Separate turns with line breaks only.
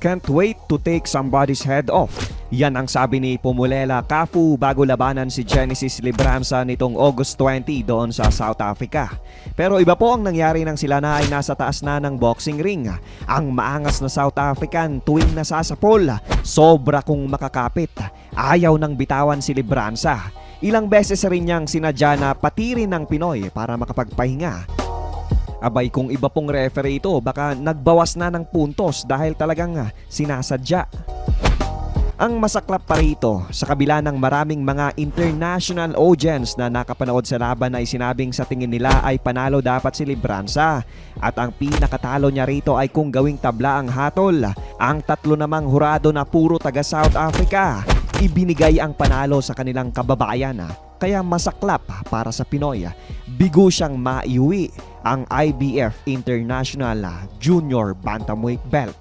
Can't wait to take somebody's head off. Yan ang sabi ni Pumulela Kafu bago labanan si Genesis Libranza nitong August 20 doon sa South Africa. Pero iba po ang nangyari nang sila na ay nasa taas na ng boxing ring. Ang maangas na South African tuwing nasasapol, sobra kung makakapit. Ayaw nang bitawan si Libranza. Ilang beses rin niyang sinadya na patirin ng Pinoy para makapagpahinga. Abay kung iba pong referee ito, baka nagbawas na ng puntos dahil talagang ah, sinasadya. Ang masaklap pa rito, sa kabila ng maraming mga international audience na nakapanood sa laban ay sinabing sa tingin nila ay panalo dapat si Libranza. At ang pinakatalo niya rito ay kung gawing tabla ang hatol. Ang tatlo namang hurado na puro taga South Africa. Ibinigay ang panalo sa kanilang kababayan. Kaya masaklap para sa Pinoy. Bigo siyang maiuwi ang IBF International Junior Bantamweight Belt.